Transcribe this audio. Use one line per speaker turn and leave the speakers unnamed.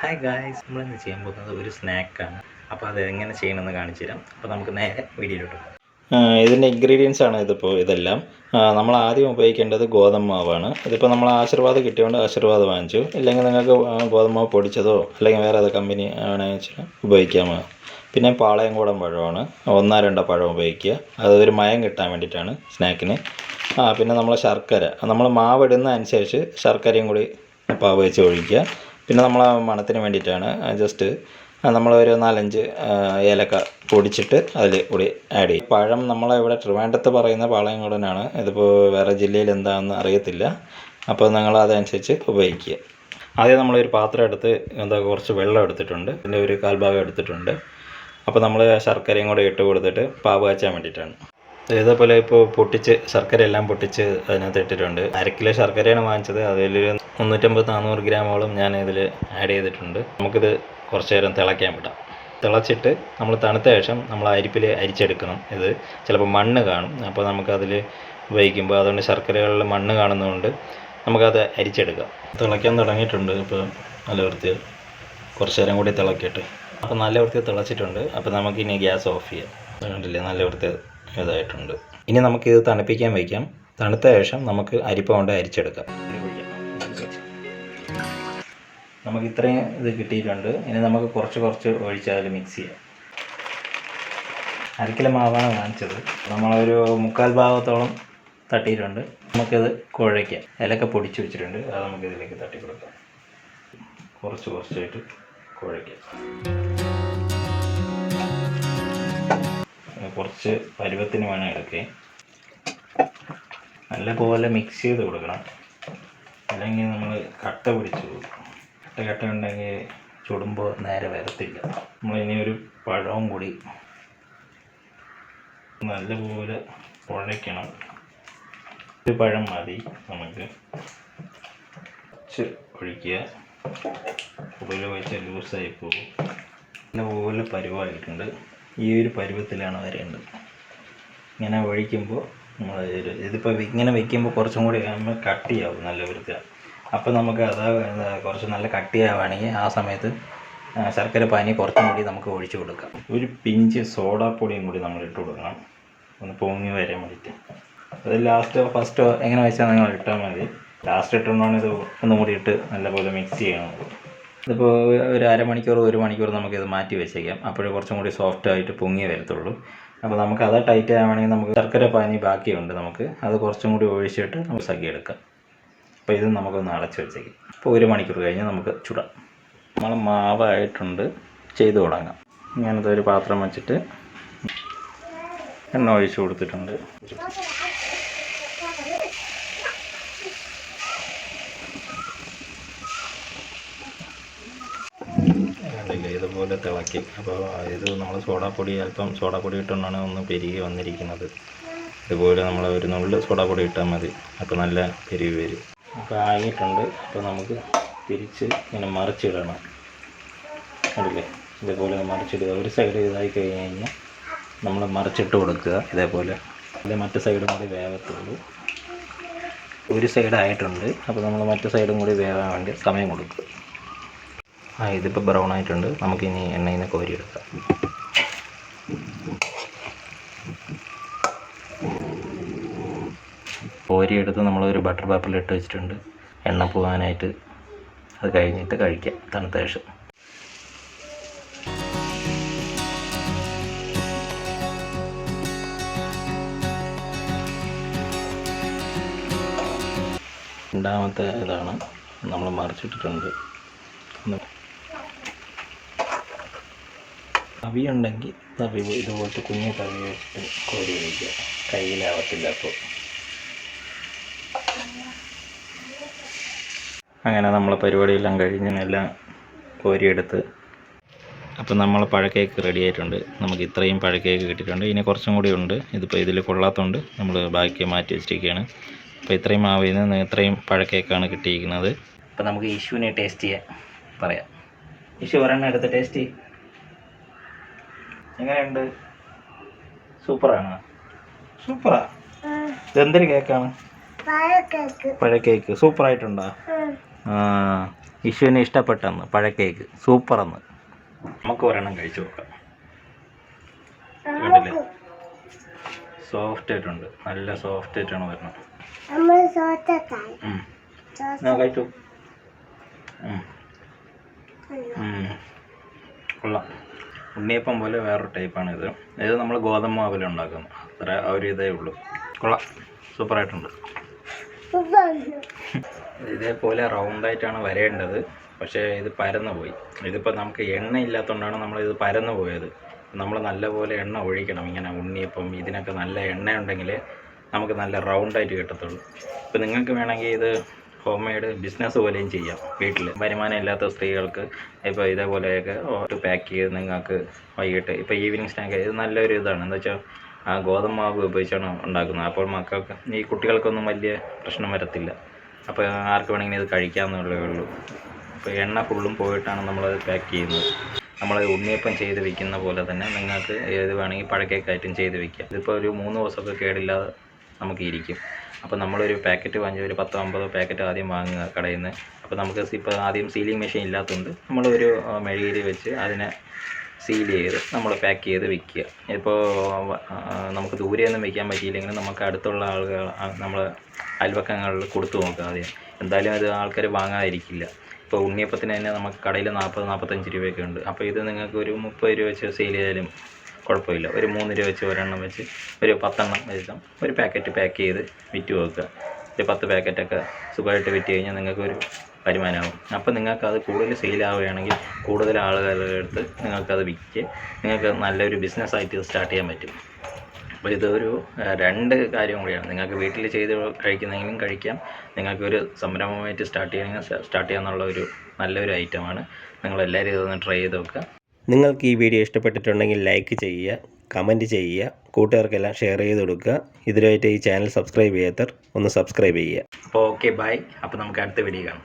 Hi guys നമ്മളിന്ന് ചെയ്യാൻ പോകുന്നത് ഒരു സ്നാക്കാണ്. അപ്പോൾ അത് എങ്ങനെ ചെയ്യണമെന്ന് കാണിച്ചു തരാം. അപ്പോൾ നമുക്ക് നേരെ വീഡിയോയിലോട്ട് പോകാം. ഇതിന്റെ ഇൻഗ്രീഡിയൻസ് ആണ് ഇതിപ്പോൾ ഇതെല്ലാം. നമ്മൾ ആദ്യം ഉപയോഗിക്കേണ്ടത് ഗോതമ്പ് മാവാണ് ഇതിപ്പോൾ നമ്മൾ ആശീർവാദ് കിട്ടിയതുകൊണ്ട് ആശീർവാദ് വാങ്ങിച്ചു. ഇല്ലെങ്കിൽ നിങ്ങൾക്ക് ഗോതമ്പ് മാവ് പൊടിച്ചതോ അല്ലെങ്കിൽ വേറെ ഏത് കമ്പനി ആണെങ്കിൽ വെച്ചാൽ പിന്നെ പാളയംകൂടം പഴമാണ്. ഒന്നോ രണ്ടോ പഴം ഉപയോഗിക്കുക. അത് ഒരു മയം കിട്ടാൻ വേണ്ടിയിട്ടാണ് സ്നാക്കിന്. ആ പിന്നെ നമ്മൾ ശർക്കര. നമ്മൾ മാവ് ഇടുന്ന അനുസരിച്ച് ശർക്കരയും കൂടി പാവ് വെച്ച് ഒഴിക്കുക. പിന്നെ നമ്മൾ മണത്തിന് വേണ്ടിയിട്ടാണ് ജസ്റ്റ് നമ്മൾ ഒരു നാലഞ്ച് ഏലക്ക പൊടിച്ചിട്ട് അതിൽ കൂടി ആഡ് ചെയ്യും. പഴം നമ്മളെ ഇവിടെ ട്രിവാൻഡ്രത്ത് പറയുന്ന പാളയംകുടനാണ്. ഇതിപ്പോൾ വേറെ ജില്ലയിൽ എന്താണെന്ന് അറിയത്തില്ല. അപ്പോൾ നിങ്ങൾ അതനുസരിച്ച് ഉപയോഗിക്കുക. ആദ്യം നമ്മളൊരു പാത്രം എടുത്ത് എന്താ കുറച്ച് വെള്ളം എടുത്തിട്ടുണ്ട്. പിന്നെ ഒരു കാൽഭാഗം എടുത്തിട്ടുണ്ട്. അപ്പോൾ നമ്മൾ ശർക്കരയും കൂടെ ഇട്ട് കൊടുത്തിട്ട് പാവ് കാച്ചാൻ വേണ്ടിയിട്ടാണ്. ഇതേപോലെ ഇപ്പോൾ പൊട്ടിച്ച് ശർക്കര എല്ലാം പൊട്ടിച്ച് അതിനകത്ത് ഇട്ടിട്ടുണ്ട്. അര കിലോ ശർക്കരയാണ് വാങ്ങിച്ചത്. അതിലൊരു മുന്നൂറ്റമ്പത് നാനൂറ് ഗ്രാമോളം ഞാൻ ഇതിൽ ആഡ് ചെയ്തിട്ടുണ്ട്. നമുക്കിത് കുറച്ച് നേരം തിളയ്ക്കാൻ വിടാം. തിളച്ചിട്ട് നമ്മൾ തണുത്ത ശേഷം നമ്മൾ അരിപ്പിൽ അരിച്ചെടുക്കണം ഇത്. ചിലപ്പോൾ മണ്ണ് കാണും. അപ്പോൾ നമുക്കതിൽ ഉപയോഗിക്കുമ്പോൾ അതുകൊണ്ട് ശർക്കരകളിൽ മണ്ണ് കാണുന്നതുകൊണ്ട് നമുക്കത് അരിച്ചെടുക്കാം. തിളയ്ക്കാൻ തുടങ്ങിയിട്ടുണ്ട് ഇപ്പോൾ നല്ല വൃത്തിയിൽ. കുറച്ച് നേരം കൂടി തിളക്കിയിട്ട്. അപ്പോൾ നല്ല വൃത്തിയിൽ തിളച്ചിട്ടുണ്ട്. അപ്പോൾ നമുക്കിനി ഗ്യാസ് ഓഫ് ചെയ്യാം. കണ്ടില്ലേ? നല്ല വൃത്തി ഇതായിട്ടുണ്ട്. ഇനി നമുക്കിത് തണുപ്പിക്കാൻ വയ്ക്കാം. തണുത്ത ശേഷം നമുക്ക് അരിപ്പ കൊണ്ട് അരിച്ചെടുക്കാം. നമുക്ക് ഇത്രയും ഇത് കിട്ടിയിട്ടുണ്ട്. ഇനി നമുക്ക് കുറച്ച് കുറച്ച് ഒഴിച്ചാൽ മിക്സ് ചെയ്യാം. അരക്കില മാവാണ് കാണിച്ചത് നമ്മളൊരു മുക്കാൽ ഭാഗത്തോളം തട്ടിയിട്ടുണ്ട്. നമുക്കിത് കുഴയ്ക്കാം. ഇലക്ക പൊടിച്ച് വെച്ചിട്ടുണ്ട്. അത് നമുക്ക് ഇതിലേക്ക് തട്ടി കൊടുക്കാം കുറച്ച് കുറച്ചായിട്ട് കുഴയ്ക്കാം. കുറച്ച് പരുവത്തിന് വേണം ഇടയ്ക്ക്. നല്ലപോലെ മിക്സ് ചെയ്ത് കൊടുക്കണം. അല്ലെങ്കിൽ നമ്മൾ കട്ട പിടിച്ച് പോകും കട്ട കട്ട ഉണ്ടെങ്കിൽ ചുടുമ്പോൾ നേരെ വരത്തില്ല. നമ്മളിനി ഒരു പഴവും കൂടി നല്ലപോലെ കുഴയ്ക്കണം ഒരു പഴം മതി നമുക്ക്. കുറച്ച് ഒഴിക്കുക. ഒഴിച്ചാൽ ലൂസായി പോകും. നല്ലപോലെ പരുവായിട്ടുണ്ട്. ഈ ഒരു പരുവത്തിലാണ് വരേണ്ടത് ഇങ്ങനെ ഒഴിക്കുമ്പോൾ നമ്മൾ ഇതിപ്പോൾ ഇങ്ങനെ വെക്കുമ്പോൾ കുറച്ചും കൂടി കട്ടിയാവും നല്ല വൃത്തി അപ്പോൾ നമുക്ക് അത് കുറച്ച് നല്ല കട്ടിയാവുകയാണെങ്കിൽ ആ സമയത്ത് ശർക്കര പാനി കുറച്ചും കൂടി നമുക്ക് ഒഴിച്ചു കൊടുക്കാം. ഒരു പിഞ്ച് സോഡാപ്പൊടിയും കൂടി നമ്മൾ ഇട്ട് കൊടുക്കണം. ഒന്ന് പൊങ്ങി വരാൻ വേണ്ടിയിട്ട് അത് ലാസ്റ്റോ ഫസ്റ്റോ എങ്ങനെ വെച്ചാൽ നിങ്ങൾ ഇട്ടാൽ മതി. ലാസ്റ്റ് ഇട്ടുകൊണ്ടാണ് ഇത് ഒന്നും കൂടി ഇട്ട് നല്ലപോലെ മിക്സ് ചെയ്യണം. ഇതിപ്പോൾ ഒരു അരമണിക്കൂർ ഒരു മണിക്കൂർ നമുക്കിത് മാറ്റി വെച്ചേക്കാം. അപ്പോഴേ കുറച്ചും കൂടി സോഫ്റ്റ് ആയിട്ട് പൊങ്ങി വരത്തുള്ളൂ. അപ്പോൾ നമുക്ക് അത് ടൈറ്റ് ആവണമെങ്കിൽ നമുക്ക് ശർക്കര പാനി ബാക്കിയുണ്ട് നമുക്ക്. അത് കുറച്ചും കൂടി ഒഴിച്ചിട്ട് നമുക്ക് സഖിയെടുക്കാം അപ്പോൾ ഇത് നമുക്കൊന്ന് അടച്ച് വെച്ചേക്കാം. അപ്പോൾ ഒരു മണിക്കൂർ കഴിഞ്ഞ് നമുക്ക് ചുടാം. നമ്മൾ മാവായിട്ടുണ്ട്. ചെയ്ത് തുടങ്ങാം. ഇങ്ങനത്തെ ഒരു പാത്രം വെച്ചിട്ട് എണ്ണ ഒഴിച്ചു കൊടുത്തിട്ടുണ്ട് കണ്ടില്ലേ ഇതുപോലെ തിളക്കി. അപ്പോൾ ഇത് നമ്മൾ സോഡാപ്പൊടി അല്പം സോഡാപ്പൊടി ഇട്ടുകൊണ്ടാണ് ഒന്ന് പെരുകി വന്നിരിക്കുന്നത്. ഇതുപോലെ നമ്മൾ ഒരു നുള്ള് സോഡാപ്പൊടി ഇട്ടാൽ മതി. അപ്പോൾ നല്ല പെരുകി വരും. അപ്പോൾ ആയിട്ടുണ്ട് അപ്പോൾ നമുക്ക് തിരിച്ച് ഇങ്ങനെ മറിച്ചിടണം. കണ്ടില്ലേ? ഇതേപോലെ മറിച്ചിടുക. ഒരു സൈഡ് ഇതായി കഴിഞ്ഞ് കഴിഞ്ഞാൽ നമ്മൾ മറിച്ചിട്ട് കൊടുക്കുക ഇതേപോലെ. അല്ലെ മറ്റു സൈഡും കൂടി വേവത്തുള്ളൂ. ഒരു സൈഡ് ആയിട്ടുണ്ട്. അപ്പോൾ നമ്മൾ മറ്റു സൈഡും കൂടി വേവാൻ വേണ്ടി സമയം കൊടുക്കുക. ആ ഇതിപ്പോൾ ബ്രൗൺ ആയിട്ടുണ്ട്. നമുക്കിനി എണ്ണയിൽ നിന്ന് കോരിയെടുക്കാം കോരിയെടുത്ത് നമ്മളൊരു ബട്ടർ പേപ്പറിൽ ഇട്ട് വെച്ചിട്ടുണ്ട്. എണ്ണ പോകാനായിട്ട് അത് കഴിഞ്ഞിട്ട് കഴിക്കാം. തണുത്ത ശേഷം. രണ്ടാമത്തെ ഇതാണ് നമ്മൾ മറിച്ചിട്ടിട്ടുണ്ട് ഒന്ന് തവി ഉണ്ടെങ്കിൽ തവി ഇതുപോലത്തെ കുഞ്ഞു തവി വെച്ചിട്ട് കോരി ഒഴിക്കുക. കയ്യിലാവത്തില്ല അപ്പോൾ. അങ്ങനെ നമ്മളെ പരിപാടിയെല്ലാം കഴിഞ്ഞ് എല്ലാം കോരിയെടുത്ത് അപ്പോൾ നമ്മൾ പഴക്കേക്ക് റെഡി ആയിട്ടുണ്ട്. നമുക്ക് ഇത്രയും പഴക്കേക്ക് കിട്ടിയിട്ടുണ്ട്. ഇനി കുറച്ചും കൂടി ഉണ്ട്. ഇതിപ്പോൾ ഇതിൽ കൊള്ളാത്തതുകൊണ്ട് നമ്മൾ ബാക്കി മാറ്റി വെച്ചിരിക്കുകയാണ്. അപ്പോൾ ഇത്രയും മാവിൽ നിന്ന് ഇത്രയും പഴക്കേക്കാണ് കിട്ടിയിരിക്കുന്നത്. അപ്പോൾ നമുക്ക് ഈശുവിനെ ടേസ്റ്റ് ചെയ്യാൻ പറയാം. ഇഷു ഒരെണ്ണം എടുത്ത് ടേസ്റ്റ് ചെയ്യും. എങ്ങനെയുണ്ട്? സൂപ്പറാണ്? സൂപ്പറാ. ഇതെന്തൊരു കേക്കാണ്?
പഴക്കേക്ക്
സൂപ്പർ സൂപ്പറായിട്ടുണ്ടോ? ആ. വിഷുവിന് ഇഷ്ടപ്പെട്ടെന്ന്. പഴക്കേക്ക് സൂപ്പറെന്ന്. നമുക്ക് ഒരെണ്ണം കഴിച്ചു നോക്കാം. കണ്ടില്ലേ? സോഫ്റ്റ് ആയിട്ടുണ്ട്. നല്ല സോഫ്റ്റ് ആയിട്ടാണ് വരുന്നത്. കഴിച്ചു. കൊള്ളാം. ഉണ്ണിയപ്പം പോലെ വേറൊരു ടൈപ്പാണ് ഇത് ഇത് നമ്മൾ ഗോതമ്പ് മാവിൽ ഉണ്ടാക്കുന്നത് അത്ര ആ ഒരു ഇതേ ഉള്ളൂ. കൊള്ളാം. സൂപ്പറായിട്ടുണ്ട്. ഇതേപോലെ റൗണ്ടായിട്ടാണ് വരേണ്ടത്. പക്ഷേ ഇത് പരന്നു പോയി. ഇതിപ്പോൾ നമുക്ക് എണ്ണ ഇല്ലാത്തതുകൊണ്ടാണ് നമ്മൾ ഇത് പരന്നു പോയത്. നമ്മൾ നല്ലപോലെ എണ്ണ ഒഴിക്കണം. ഇങ്ങനെ ഉണ്ണിയപ്പം ഇതിനൊക്കെ നല്ല എണ്ണ ഉണ്ടെങ്കിൽ നമുക്ക് നല്ല റൗണ്ടായിട്ട് കിട്ടത്തുള്ളൂ. ഇപ്പോൾ നിങ്ങൾക്ക് വേണമെങ്കിൽ ഇത് ഹോം മെയ്ഡ് ബിസിനസ് പോലെയും ചെയ്യാം വീട്ടിൽ വരുമാനം ഇല്ലാത്ത സ്ത്രീകൾക്ക് ഇപ്പോൾ ഇതേപോലെയൊക്കെ പാക്ക് ചെയ്ത് നിങ്ങൾക്ക് വൈകിട്ട് ഇപ്പോൾ ഈവനിങ് സ്നാക്ക് ഇത് നല്ലൊരു ഇതാണ്. എന്താ വെച്ചാൽ ആ ഗോതമ്പ് മാവ് ഉപയോഗിച്ചാണ് ഉണ്ടാക്കുന്നത്. അപ്പോൾ മക്കൾക്ക് ഈ കുട്ടികൾക്കൊന്നും വലിയ പ്രശ്നം വരത്തില്ല. അപ്പോൾ ആർക്ക് വേണമെങ്കിലും ഇത് കഴിക്കാമെന്നുള്ളേ ഉള്ളൂ. അപ്പോൾ എണ്ണ ഫുള്ളും പോയിട്ടാണ് നമ്മളത് പാക്ക് ചെയ്യുന്നത്. നമ്മൾ ഉണ്ണിയപ്പം ചെയ്ത് വിൽക്കുന്ന പോലെ തന്നെ നിങ്ങൾക്ക് ഏത് വേണമെങ്കിൽ പഴക്കേക്കായിട്ടും ചെയ്ത് വിൽക്കാം. ഇതിപ്പോൾ ഒരു മൂന്ന് ദിവസമൊക്കെ കേടില്ലാതെ നമുക്ക് ഇരിക്കും അപ്പോൾ നമ്മളൊരു പാക്കറ്റ് വാങ്ങി ഒരു പത്തോ അമ്പതോ പാക്കറ്റ് ആദ്യം വാങ്ങുക കടയിൽ നിന്ന് അപ്പോൾ നമുക്ക് ഇപ്പോൾ ആദ്യം സീലിംഗ് മെഷീൻ ഇല്ലാത്തതുകൊണ്ട് നമ്മളൊരു മെഴുകിരി വെച്ച് അതിനെ സീൽ ചെയ്ത് നമ്മൾ പാക്ക് ചെയ്ത് വിൽക്കുക ഇപ്പോൾ നമുക്ക് ദൂരെയൊന്നും വയ്ക്കാൻ പറ്റിയില്ലെങ്കിൽ നമുക്ക് അടുത്തുള്ള ആളുകൾ നമ്മൾ അയൽവക്കങ്ങളിൽ കൊടുത്തു നോക്കുക ആദ്യം. എന്തായാലും അത് ആൾക്കാർ വാങ്ങാതിരിക്കില്ല. ഇപ്പോൾ ഉണ്ണിയപ്പത്തിന് തന്നെ നമുക്ക് കടയിൽ നാൽപ്പത് നാൽപ്പത്തഞ്ച് രൂപയൊക്കെ ഉണ്ട്. അപ്പോൾ ഇത് നിങ്ങൾക്ക് ഒരു മുപ്പത് രൂപ വെച്ച് സെയിൽ ചെയ്താലും കുഴപ്പമില്ല. ഒരു മൂന്ന് രൂപ വെച്ച് ഒരെണ്ണം വെച്ച് ഒരു പത്തെണ്ണം വെച്ചാൽ ഒരു പാക്കറ്റ് പാക്ക് ചെയ്ത് വിറ്റ് വെക്കുക. ഒരു പത്ത് പാക്കറ്റൊക്കെ സുഖമായിട്ട് വിറ്റ് കഴിഞ്ഞാൽ നിങ്ങൾക്ക് ഒരു വരുമാനമാവും. അപ്പോൾ നിങ്ങൾക്ക് അത് കൂടുതൽ സെയിലാവുകയാണെങ്കിൽ കൂടുതൽ ആളുകളുടെ അടുത്ത് നിങ്ങൾക്കത് വിറ്റ് നിങ്ങൾക്ക് നല്ലൊരു ബിസിനസ്സായിട്ട് സ്റ്റാർട്ട് ചെയ്യാൻ പറ്റും. അപ്പോൾ ഇതൊരു രണ്ട് കാര്യം കൂടിയാണ്. നിങ്ങൾക്ക് വീട്ടിൽ ചെയ്ത് കഴിക്കുന്നെങ്കിലും കഴിക്കാം. നിങ്ങൾക്കൊരു സംരംഭമായിട്ട് സ്റ്റാർട്ട് ചെയ്യണമെങ്കിൽ സ്റ്റാർട്ട് ചെയ്യാമെന്നുള്ള ഒരു നല്ലൊരു ഐറ്റമാണ് നിങ്ങളെല്ലാവരും ഇതൊന്ന് ട്രൈ ചെയ്ത് നോക്കുക.
നിങ്ങൾക്ക് ഈ വീഡിയോ ഇഷ്ടപ്പെട്ടിട്ടുണ്ടെങ്കിൽ ലൈക്ക് ചെയ്യുക കമന്റ് ചെയ്യുക കൂട്ടുകാർക്കെല്ലാം ഷെയർ ചെയ്ത് കൊടുക്കുക. ഇതിനായിട്ട് ഈ ചാനൽ സബ്സ്ക്രൈബ് ചെയ്യാത്തവർ ഒന്ന് സബ്സ്ക്രൈബ് ചെയ്യുക.
അപ്പോൾ ഓക്കെ ബൈ അപ്പോൾ നമുക്ക് അടുത്ത വീഡിയോ കാണാം.